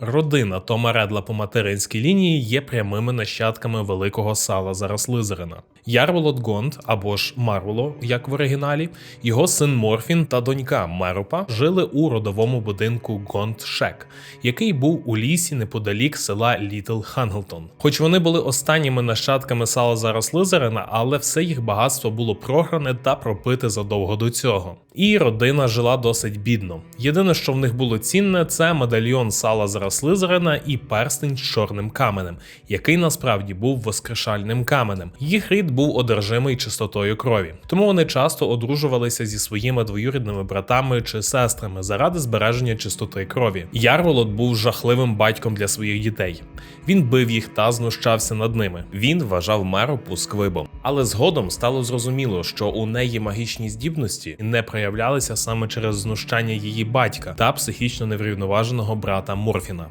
Родина Тома Редла по материнській лінії є прямими нащадками великого Салазара Слизерина. Ярволод Гонд або ж Марволо, як в оригіналі, його син Морфін та донька Меропа жили у родовому будинку Гонд Шек, який був у лісі неподалік села Літл Ханглтон. Хоч вони були останніми нащадками Салазара Слизерина, але все їх багатство було програне та пропите задовго до цього. І родина жила досить бідно. Єдине, що в них було цінне, це медальйон Салазара Слизерина і перстень з чорним каменем, який насправді був воскрешальним каменем. Їх рід був одержимий чистотою крові, тому вони часто одружувалися зі своїми двоюрідними братами чи сестрами заради збереження чистоти крові. Ярволод був жахливим батьком для своїх дітей. Він бив їх та знущався над ними. Він вважав Меропу сквибом. Але згодом стало зрозуміло, що у неї магічні здібності не проявлялися саме через знущання її батька та психічно неврівноваженого брата Морфіна.